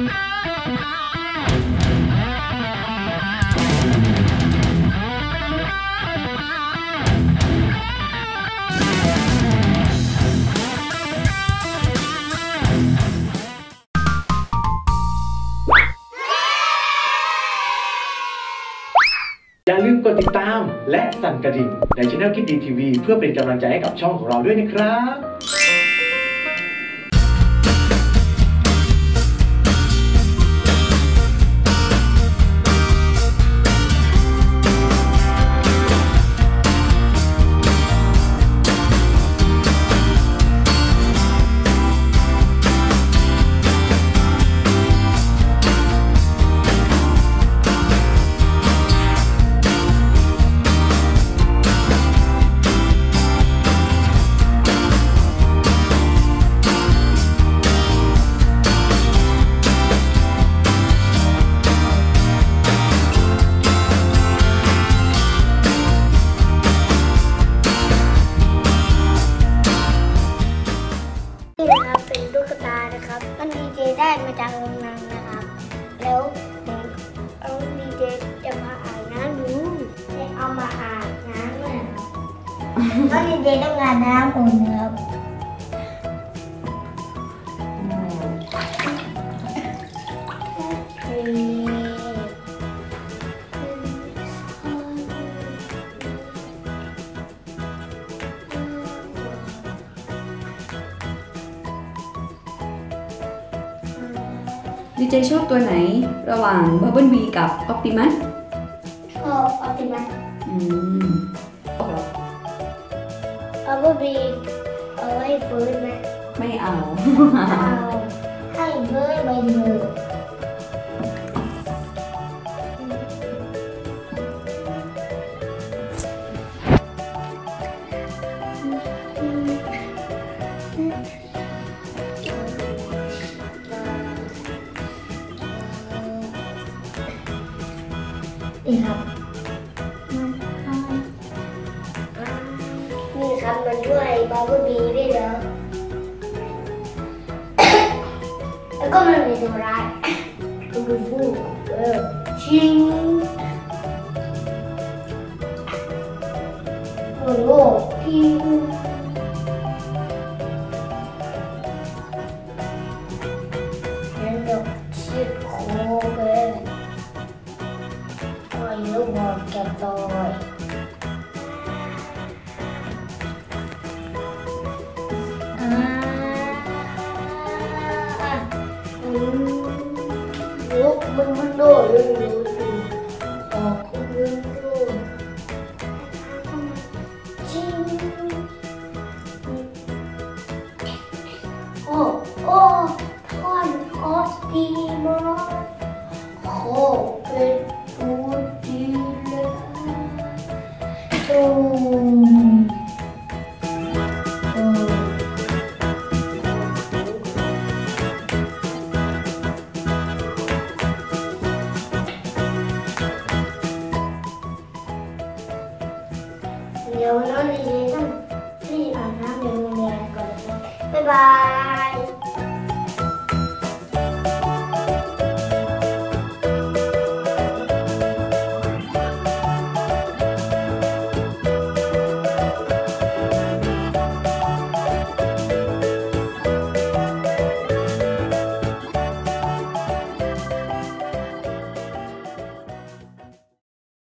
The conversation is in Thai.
อย่าลืมกดติดตามและสั่นกระดิ่งในช่องคิดดีทีวีเพื่อเป็นกำลังใจให้กับช่องของเราด้วยนะครับ เพราะดีเจต้องอาบน้ำก่อนนะครับเฮ้ยดีเจชอบตัวไหนระหว่างบับเบิลบีกับออ t ติมัสชอบออติมัสอืม เอาบบีเอาไว้ฟื้นไหมไม่เอา เอาให้เบิร์ดใบเดียวนี่ครับ นี่ครับมันช่วยบาร์บีด้วยเหรอแอืมลุกมันมันโด ดี๋ยวน้อดีๆต้องรีบอาน้ำเดี๋เรียก่อนนะบ๊ายบาย